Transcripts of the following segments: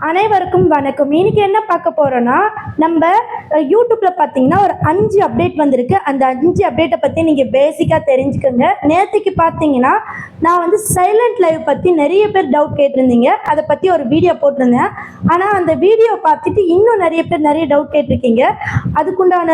அனைவருக்கும் வணக்கம். இன்னைக்கு என்ன பார்க்க போறோம்னா நம்ம யூடியூப்பில் யூடியூப்ல பார்த்தீங்கன்னா ஒரு அஞ்சு அப்டேட் வந்திருக்கு. அந்த அஞ்சு அப்டேட்டை பத்தி நீங்க பேசிக்கா தெரிஞ்சுக்கோங்க. நேற்றுக்கு பார்த்தீங்கன்னா நான் வந்து சைலண்ட் லைவ் பத்தி நிறைய பேர் டவுட் கேட்டிருந்தீங்க. அதை பத்தி ஒரு வீடியோ போட்டிருந்தேன். ஆனா அந்த வீடியோ பார்த்துட்டு இன்னும் நிறைய பேர் நிறைய டவுட் கேட்டிருக்கீங்க. அதுக்குண்டான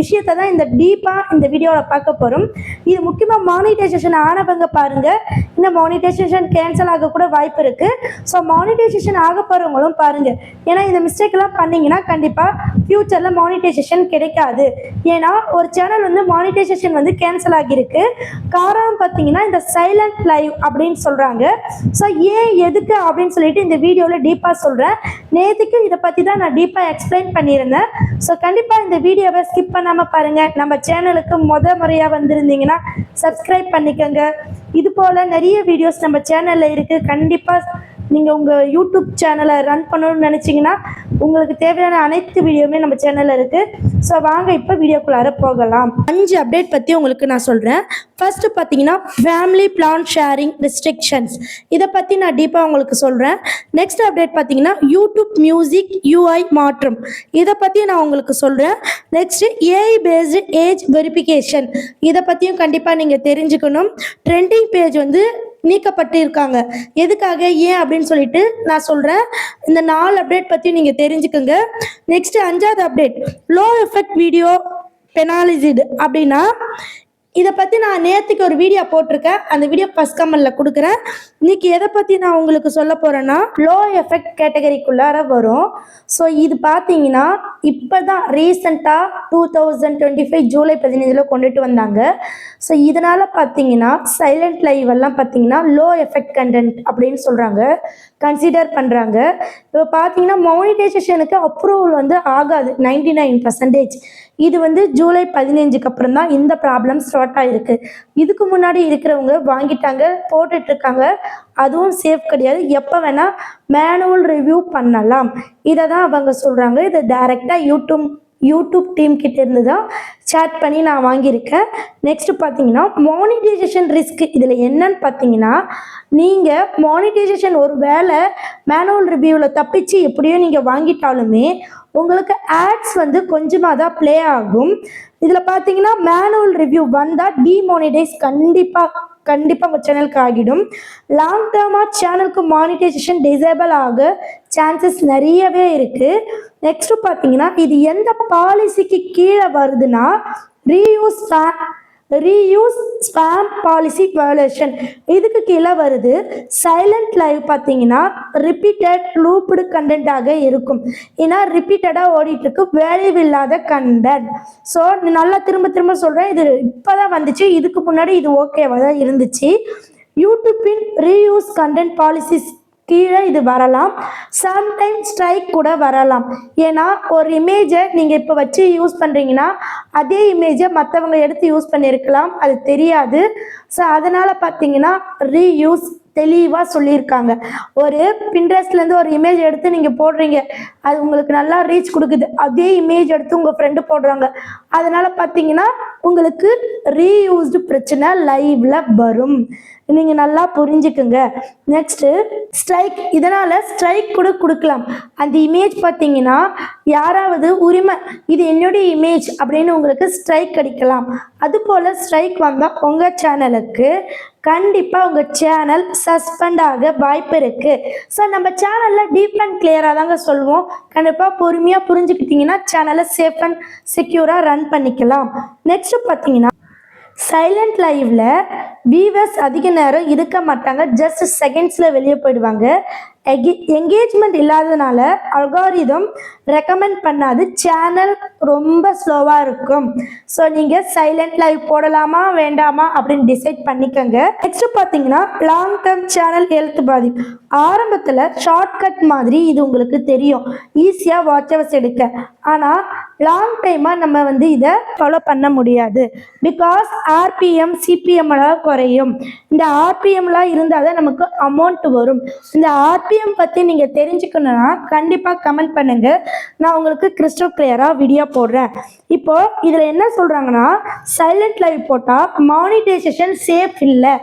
விஷயத்தை தான் இந்த டீப்பா இந்த வீடியோவில் பார்க்க போறோம். இது முக்கியமாக மானிட்டைசேஷன் ஆனவங்க பாருங்க. இந்த மானிட்டைசேஷன் கேன்சல் ஆக கூட வாய்ப்பு இருக்கு. ஸோ மானிட்டைசேஷன் ஆக போறவங்களும் பாருங்க. ஏன்னா இந்த மிஸ்டேக் எல்லாம் பண்ணீங்கன்னா கண்டிப்பா ஃபியூச்சர்ல மானிட்டைசேஷன் கிடைக்காது. ஏன்னா ஒரு சேனல் வந்து மானிட்டைசேஷன் வந்து கேன்சல் ஆகியிருக்கு. காரணம் பார்த்தீங்கன்னா இந்த சைலண்ட் லைவ் அப்படின்னு சொல்கிறாங்க ஸோ ஏன் எதுக்கு அப்படின்னு சொல்லிட்டு இந்த வீடியோவில் டீப்பாக சொல்கிறேன் நேற்றுக்கு இதை பற்றி தான் நான் டீப்பாக எக்ஸ்பிளைன் பண்ணியிருந்தேன். ஸோ கண்டிப்பாக இந்த வீடியோவை ஸ்கிப் பண்ணாமல் பாருங்கள் நம்ம சேனலுக்கு முத முறையாக வந்திருந்தீங்கன்னா சப்ஸ்கிரைப் பண்ணிக்கோங்க. இது போல் நிறைய வீடியோஸ் நம்ம சேனலில் இருக்குது கண்டிப்பாக நீங்கள் உங்கள் யூடியூப் சேனலை ரன் பண்ணணும்னு நினச்சிங்கன்னா உங்களுக்கு தேவையான அனைத்து வீடியோவுமே நம்ம சேனலில் இருக்குது ஸோ வாங்க இப்போ வீடியோக்குள்ளார போகலாம். அஞ்சு அப்டேட் பற்றி உங்களுக்கு நான் சொல்கிறேன் ஃபஸ்ட்டு பார்த்தீங்கன்னா ஃபேமிலி பிளான் ஷேரிங் ரெஸ்ட்ரிக்ஷன்ஸ் இதை பற்றி நான் டீப்பாக உங்களுக்கு சொல்கிறேன் நெக்ஸ்ட் அப்டேட் பார்த்தீங்கன்னா யூடியூப் மியூசிக் யூஐ மாற்றம். இதை பற்றி நான் உங்களுக்கு சொல்கிறேன் next AI based age verification இதை பற்றியும் கண்டிப்பாக நீங்கள் தெரிஞ்சுக்கணும். ட்ரெண்டிங் பேஜ் வந்து நீக்கப்பட்டு இருக்காங்க எதுக்காக? ஏன் அப்படின்னு சொல்லிட்டு நான் சொல்கிறேன் இந்த நாலு அப்டேட் பற்றி நீங்கள் தெரிஞ்சுக்கோங்க. நெக்ஸ்ட் அஞ்சாவது update low effect video penalised அப்படின்னா இதை பற்றி நான் நேற்றுக்கு ஒரு வீடியோ போட்டிருக்கேன். அந்த வீடியோ ஃபஸ்ட் கமெண்டில் கொடுக்குறேன். இன்னைக்கு எதை பற்றி நான் உங்களுக்கு சொல்ல போகிறேன்னா லோ எஃபெக்ட் கேட்டகரிக்குள்ளார வரும். ஸோ இது பார்த்தீங்கன்னா இப்போ தான் ரீசெண்டாக two thousand twenty five July பதினஞ்சில் கொண்டுட்டு வந்தாங்க. ஸோ இதனால் பார்த்தீங்கன்னா சைலண்ட் லைவ் எல்லாம் பார்த்தீங்கன்னா லோ எஃபெக்ட் கண்டென்ட் அப்படின்னு சொல்கிறாங்க கன்சிடர் பண்ணுறாங்க இப்போ பார்த்தீங்கன்னா மானிட்டைசேஷனுக்கு அப்ரூவல் வந்து ஆகாது. நைன்டி நைன் பர்சன்டேஜ் இது வந்து ஜூலை பதினஞ்சுக்கு அப்புறம் தான் இந்த ப்ராப்ளம் ஸ்டார்ட் ஆயிருக்கு. இதுக்கு முன்னாடி இருக்கிறவங்க வாங்கிட்டாங்க போட்டுட்டு இருக்காங்க. அதுவும் சேஃப் கிடையாது. எப்போ வேணால் மேனுவல் ரிவ்யூ பண்ணலாம். இதை தான் அவங்க சொல்கிறாங்க இதை டைரெக்டாக யூடியூப் யூடியூப் டீம் கிட்ட இருந்து தான் சேட் பண்ணி நான் வாங்கியிருக்கேன். நெக்ஸ்ட் பார்த்தீங்கன்னா மானிட்டைசேஷன் ரிஸ்க் இதில் என்னன்னு பார்த்தீங்கன்னா நீங்கள் மானிட்டைசேஷன் ஒரு வேளை மேனுவல் ரிவ்யூவில் தப்பிச்சு எப்படியோ நீங்கள் வாங்கிட்டாலுமே உங்களுக்கு ஆட்ஸ் வந்து கொஞ்சமாக தான் ப்ளே ஆகும். இதில் பார்த்தீங்கன்னா மேனுவல் ரிவ்யூ வந்தால் டிமானிடைஸ் கண்டிப்பாக கண்டிப்பாக உங்கள் சேனலுக்கு ஆகிடும். லாங் டேர்மாக சேனலுக்கு மானிட்டைசேஷன் டிசேபிள் ஆக சான்சஸ் நிறையவே இருக்குது நெக்ஸ்ட்டு பார்த்தீங்கன்னா இது எந்த பாலிசிக்கு கீழே வருதுன்னா reuse reuse spam policy violation இதுக்கு கீழே வருது சைலண்ட் லைவ் பார்த்தீங்கன்னா ரிப்பீட்டட் லூப்டு கண்டென்ட்டாக இருக்கும். ஏன்னா ரிப்பீட்டடாக ஓடிட்டுருக்கு வேலைவில்லாத கண்டென்ட் ஸோ நல்லா திரும்ப திரும்ப சொல்கிறேன் இது இப்போ தான் வந்துச்சு இதுக்கு முன்னாடி இது ஓகேவாக தான் இருந்துச்சு. யூடியூப்பின் ரீயூஸ் கண்டென்ட் பாலிசிஸ் கீழே இது வரலாம். சம்டைம் ஸ்ட்ரைக் கூட வரலாம். ஏன்னா ஒரு இமேஜை நீங்கள் இப்போ வச்சு யூஸ் பண்ணுறீங்கன்னா அதே இமேஜை மற்றவங்க எடுத்து யூஸ் பண்ணியிருக்கலாம். அது தெரியாது. ஸோ அதனால் பார்த்தீங்கன்னா ரீயூஸ் தெளிவாக சொல்லியிருக்காங்க. ஒரு பின்ட்ரெஸ்ட்லேருந்து ஒரு இமேஜ் எடுத்து நீங்கள் போடுறீங்க. அது உங்களுக்கு நல்லா ரீச் கொடுக்குது. அதே இமேஜ் எடுத்து உங்கள் ஃப்ரெண்டு போடுறாங்க. அதனால் பார்த்தீங்கன்னா உங்களுக்கு ரீயூஸ்டு பிரச்சனை லைவ்ல வரும். நீங்கள் நல்லா புரிஞ்சுக்குங்க. நெக்ஸ்ட்டு ஸ்ட்ரைக் இதனால் ஸ்ட்ரைக் கூட கொடுக்கலாம். அந்த இமேஜ் பார்த்தீங்கன்னா யாராவது உரிமை இது என்னுடைய இமேஜ் அப்படின்னு உங்களுக்கு ஸ்ட்ரைக் அடிக்கலாம். அதுபோல் ஸ்ட்ரைக் வந்தால் உங்கள் சேனலுக்கு கண்டிப்பாக உங்கள் சேனல் சஸ்பெண்ட் ஆக வாய்ப்பு இருக்குது ஸோ நம்ம சேனலில் டீப் அண்ட் கிளியராக தாங்க சொல்லுவோம். கண்டிப்பாக பொறுமையாக புரிஞ்சுக்கிட்டிங்கன்னா சேனலை சேஃப் அண்ட் செக்யூராக ரன் பண்ணிக்கலாம். நெக்ஸ்ட்டு பார்த்தீங்கன்னா சைலண்ட் லைவ்ல வியூவர்ஸ் அதிக நேரம் இருக்க மாட்டாங்க. ஜஸ்ட் செகண்ட்ஸில் வெளியே போயிடுவாங்க. எங்கேஜ்மெண்ட் இல்லாததுனால அல்காரிதம் ரெக்கமெண்ட் பண்ணாது. சேனல் ரொம்ப ஸ்லோவாக இருக்கும். ஸோ நீங்கள் சைலண்ட் லைவ் போடலாமா வேண்டாமா அப்படின்னு டிசைட் பண்ணிக்கோங்க. நெக்ஸ்ட் பார்த்தீங்கன்னா லாங் டேர்ம் சேனல் ஹெல்த் பாதிப்பு. ஆரம்பத்தில் ஷார்ட்கட் மாதிரி இது உங்களுக்கு தெரியும். ஈஸியாக வாட்ச் அவர்ஸ் எடுக்க. ஆனால் லாங் டைமாக நம்ம வந்து இதை ஃபாலோ பண்ண முடியாது. பிகாஸ் ஆர்பிஎம் சிபிஎம்லாம் குறையும். இந்த ஆர்பிஎம்லாம் இருந்தால் தான் நமக்கு அமௌண்ட் வரும். இந்த ஆர்பிஎம் பற்றி நீங்கள் தெரிஞ்சுக்கணுன்னா கண்டிப்பாக கமெண்ட் பண்ணுங்கள் நான் உங்களுக்கு கிறிஸ்டோ கிளியராக வீடியோ போடுறேன். இப்போ இதில் என்ன சொல்கிறாங்கன்னா சைலண்ட் லைவ் போட்டால் மானிட்டைசேஷன் சேஃப் இல்லை.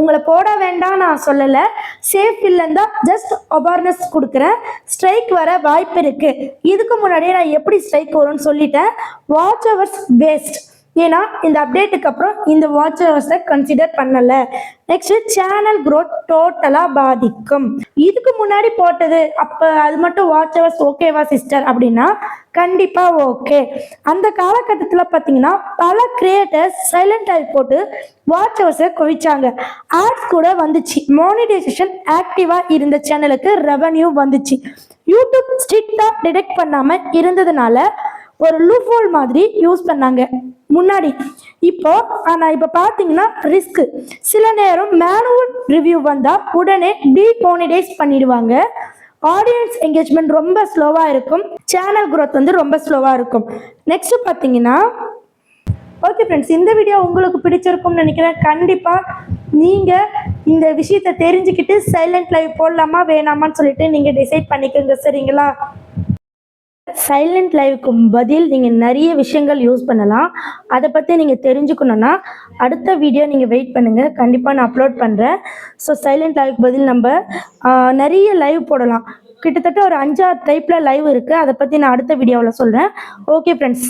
உங்களை போட வேண்டாம் நான் சொல்லலை. சேஃப் இல்லைன்னு தான் ஜஸ்ட் அவேர்னஸ் கொடுக்குறேன். ஸ்ட்ரைக் வர வாய்ப்பு இருக்குது இதுக்கு முன்னாடியே நான் எப்படி ஸ்ட்ரைக் வரும்னு சொல்லிட்டேன். வாட்ச் அவர்ஸ் வேஸ்ட் ஏன்னா இந்த அப்டேட்டுக்கு அப்புறம் இந்த வாட்ச் ஹவர்ஸை கன்சிடர் பண்ணலை. நெக்ஸ்ட் சேனல் க்ரோத் டோட்டலாக பாதிக்கும். இதுக்கு முன்னாடி போட்டது அப்போ அது மட்டும் வாட்ச் ஹவர்ஸ் ஓகேவா சிஸ்டர் அப்படின்னா கண்டிப்பாக ஓகே அந்த காலகட்டத்தில் பார்த்தீங்கன்னா பல கிரியேட்டர்ஸ் சைலண்ட் ஆகி போட்டு வாட்ச் ஹவர்ஸை குவிச்சாங்க. ஆட்ஸ் கூட வந்துச்சு. மானிடைசேஷன் ஆக்டிவாக இருந்த சேனலுக்கு ரெவன்யூ வந்துச்சு. யூடியூப் ஸ்ட்ரிக்டாக டிடெக்ட் பண்ணாமல் இருந்ததுனால ஒரு லூஃபோல் மாதிரி யூஸ் பண்ணாங்க. முன்னாடி இப்போ ஆனால் இப்போ பார்த்தீங்கன்னா ரிஸ்க் சில நேரம் மேனுவல் ரிவ்யூ வந்தால் உடனே டீமோனிடைஸ் பண்ணிடுவாங்க. ஆடியன்ஸ் என்கேஜ்மெண்ட் ரொம்ப ஸ்லோவாக இருக்கும். சேனல் குரோத் வந்து ரொம்ப ஸ்லோவாக இருக்கும். நெக்ஸ்ட் பார்த்தீங்கன்னா ஓகே ஃப்ரெண்ட்ஸ் இந்த வீடியோ உங்களுக்கு பிடிச்சிருக்கும்னு நினைக்கிறேன். கண்டிப்பாக நீங்கள் இந்த விஷயத்தை தெரிஞ்சுக்கிட்டு சைலண்ட் லைவ் போடலாமா வேணாமான்னு சொல்லிட்டு நீங்கள் டிசைட் பண்ணிக்கோங்க சரிங்களா? சைலண்ட் லைவுக்கு பதில் நீங்கள் நிறைய விஷயங்கள் யூஸ் பண்ணலாம். அதை பற்றி நீங்கள் தெரிஞ்சுக்கணுன்னா அடுத்த வீடியோ நீங்கள் வெயிட் பண்ணுங்கள் கண்டிப்பாக நான் அப்லோட் பண்ணுறேன் ஸோ சைலண்ட் லைவுக்கு பதில் நம்ம நிறைய லைவ் போடலாம். கிட்டத்தட்ட ஒரு அஞ்சாறு டைப்பில் லைவ் இருக்குது அதை பற்றி நான் அடுத்த வீடியோவில் சொல்கிறேன் ஓகே ஃப்ரெண்ட்ஸ்